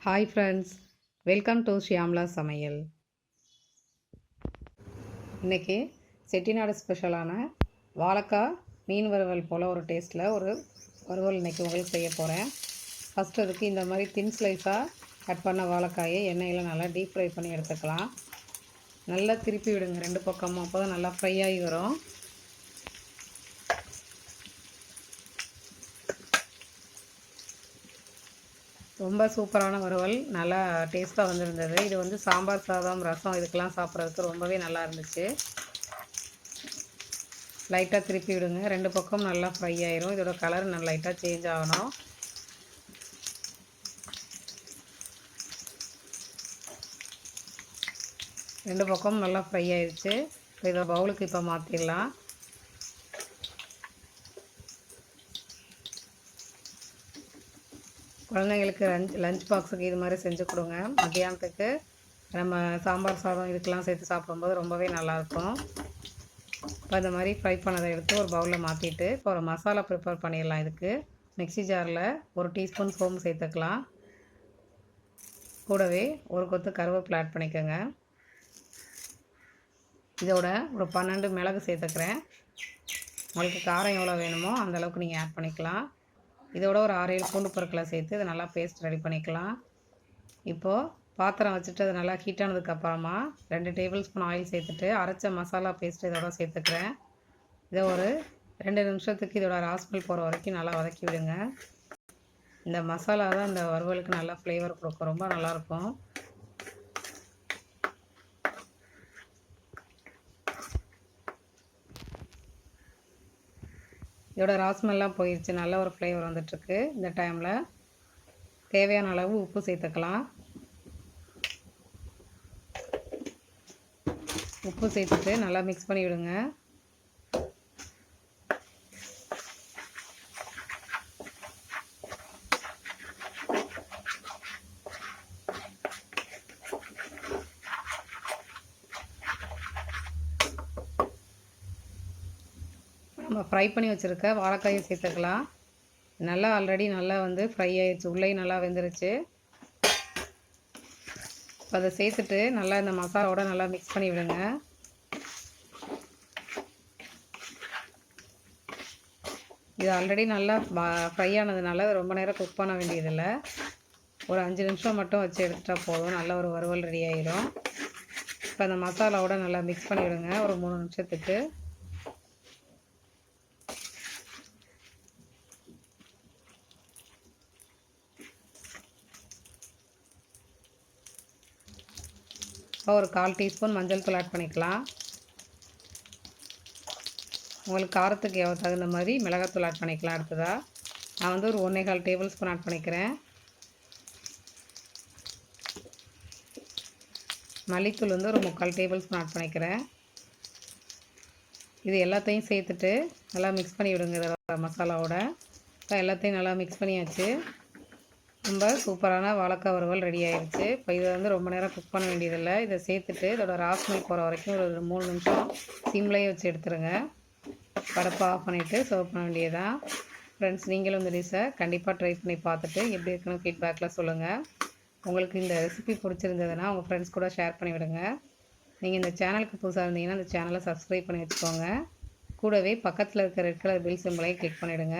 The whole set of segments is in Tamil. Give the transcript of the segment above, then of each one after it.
Hi friends welcome to Shyamala சமையல் இன்றைக்கி செட்டிநாடு ஸ்பெஷலான வாழைக்காய் மீன் வறுவல் போல் ஒரு டேஸ்ட்டில் ஒரு வறுவல் இன்றைக்கி உங்களுக்கு செய்ய போகிறேன் ஃபஸ்ட்டு அதுக்கு இந்த மாதிரி தின் ஸ்லைஸாக கட் பண்ண வாழைக்காயை எண்ணெயில் நல்லா டீப் ஃப்ரை பண்ணி எடுத்துக்கலாம். நல்லா திருப்பி விடுங்க. ரெண்டு பக்கமும் அப்போ தான் நல்லா ஃப்ரை ஆகி வரும். ரொம்ப சூப்பரான வறுவல். நல்லா டேஸ்ட்டாக வந்திருந்தது. இது வந்து சாம்பார் சாதம் ரசம் இதுக்கெல்லாம் சாப்பிட்றதுக்கு ரொம்பவே நல்லா இருந்துச்சு. லைட்டாக திருப்பி விடுங்க. ரெண்டு பக்கம் நல்லா ஃப்ரை ஆயிரும். இதோட கலர் நல்லா லைட்டாக சேஞ்ச் ஆகணும். ரெண்டு பக்கம் நல்லா ஃப்ரை ஆயிடுச்சு இப்போ இதை பவுலுக்கு இப்போ மாற்றிடலாம் குழந்தைங்களுக்கு லஞ்ச் லஞ்ச் பாக்ஸுக்கு இது மாதிரி செஞ்சு கொடுங்க. மத்தியானத்துக்கு நம்ம சாம்பார் சாதம் இதுக்கெல்லாம் சேர்த்து சாப்பிடும்போது ரொம்பவே நல்லாயிருக்கும். இப்போ இந்த மாதிரி ஃப்ரை பண்ணதை எடுத்து ஒரு பவுலில் மாற்றிட்டு இப்போ ஒரு மசாலா ப்ரிப்பேர் பண்ணிடலாம் இதுக்கு. மிக்ஸி ஜாரில் ஒரு டீஸ்பூன் சோம்பு சேர்த்துக்கலாம். கூடவே ஒரு கொத்து கருவேப்பிலை ஆட் பண்ணிக்கோங்க. இதோட ஒரு பன்னெண்டு மிளகு சேர்த்துக்கிறேன். உங்களுக்கு காரம் எவ்வளோ வேணுமோ அந்தளவுக்கு நீங்கள் ஆட் பண்ணிக்கலாம். இதோட ஒரு ஆறு ஏழு பூண்டு பொருட்களை சேர்த்து இதை நல்லா பேஸ்ட் ரெடி பண்ணிக்கலாம். இப்போது பாத்திரம் வச்சுட்டு அது நல்லா ஹீட் ஆனதுக்கப்புறமா ரெண்டு டேபிள் ஸ்பூன் ஆயில் சேர்த்துட்டு அரைச்ச மசாலா பேஸ்ட் இதோட சேர்த்துக்கிறேன். இதை ஒரு ரெண்டு நிமிஷத்துக்கு இதோட ராஸ்மெல் போகிற வரைக்கும் நல்லா வதக்கி விடுங்க. இந்த மசாலா தான் இந்த வறுவலுக்கு நல்லா ஃப்ளேவர் கொடுக்கும். ரொம்ப நல்லாயிருக்கும் இதோட ராஸ்மெல்லாம் போயிடுச்சு நல்ல ஒரு ஃப்ளேவர் வந்துட்டுருக்கு இந்த டைமில் தேவையான அளவு உப்பு சேர்த்துக்கலாம். உப்பு சேர்த்துட்டு நல்லா மிக்ஸ் பண்ணி விடுங்க நம்ம ஃப்ரை பண்ணி வச்சுருக்க வாழைக்காயும் சேர்த்துக்கலாம். நல்லா ஆல்ரெடி நல்லா வந்து ஃப்ரை ஆயிடுச்சு. உள்ளேயும் நல்லா வெந்துருச்சு. இப்போ அதை சேர்த்துட்டு நல்லா இந்த மசாலாவோட நல்லா மிக்ஸ் பண்ணி விடுங்க. இது ஆல்ரெடி நல்லா ஃப்ரை ஆனதுனால ரொம்ப நேரம் குக் பண்ண வேண்டியதில்லை. ஒரு அஞ்சு நிமிஷம் மட்டும் வச்சு எடுத்துட்டா போதும். நல்ல ஒரு வறுவல் ரெடி ஆகிடும் இப்போ அந்த மசாலாவோட நல்லா மிக்ஸ் பண்ணி விடுங்க. ஒரு மூணு நிமிஷத்துக்கு. ஒரு கால் டீஸ்பூன் மஞ்சள் தூள் ஆட் பண்ணிக்கலாம். உங்களுக்கு காரத்துக்கு எவ்வளோ தகுந்த மாதிரி மிளகாத்தூள் ஆட் பண்ணிக்கலாம் அடுத்ததாக நான் வந்து ஒரு ஒன்றே கால் டேபிள் ஸ்பூன் ஆட் பண்ணிக்கிறேன். மல்லித்தூள் வந்து ஒரு முக்கால் டேபிள் ஸ்பூன் ஆட் பண்ணிக்கிறேன். இது எல்லாத்தையும் சேர்த்துட்டு நல்லா மிக்ஸ் பண்ணி விடுங்க இதில் மசாலாவோட. இப்போ எல்லாத்தையும் நல்லா மிக்ஸ் பண்ணியாச்சு. ரொம்ப சூப்பரான வாழைக்காய் வறுவல் ரெடி ஆயிடுச்சு இப்போ இதை வந்து ரொம்ப நேரம் குக் பண்ண வேண்டியதில்லை. இதை சேர்த்துட்டு இதோட ராஸ்மெல் போகிற வரைக்கும் ஒரு மூணு நிமிஷம் சிம்லேயே வச்சு எடுத்துருங்க. படப்பை ஆஃப் பண்ணிவிட்டு சர்வ் பண்ண வேண்டியதான் ஃப்ரெண்ட்ஸ் நீங்களும் இந்த டிஷ்ஷை கண்டிப்பாக ட்ரை பண்ணி பார்த்துட்டு எப்படி இருக்குன்னு ஃபீட்பேக்கில் சொல்லுங்கள் உங்களுக்கு இந்த ரெசிபி பிடிச்சிருந்ததுன்னா உங்கள் ஃப்ரெண்ட்ஸ் கூட ஷேர் பண்ணி விடுங்க. நீங்கள் இந்த சேனலுக்கு புதுசாக இருந்தீங்கன்னா இந்த சேனலை சப்ஸ்கிரைப் பண்ணி வச்சுக்கோங்க. கூடவே பக்கத்தில் இருக்கிற ரெட் கலர் பில் சிம்பிளையும் கிளிக் பண்ணிவிடுங்க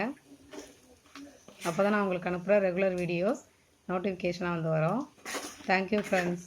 அப்போ தான் நான் உங்களுக்கு அனுப்புகிற ரெகுலர் வீடியோஸ் நோட்டிஃபிகேஷனாக வந்து வரும். Thank you friends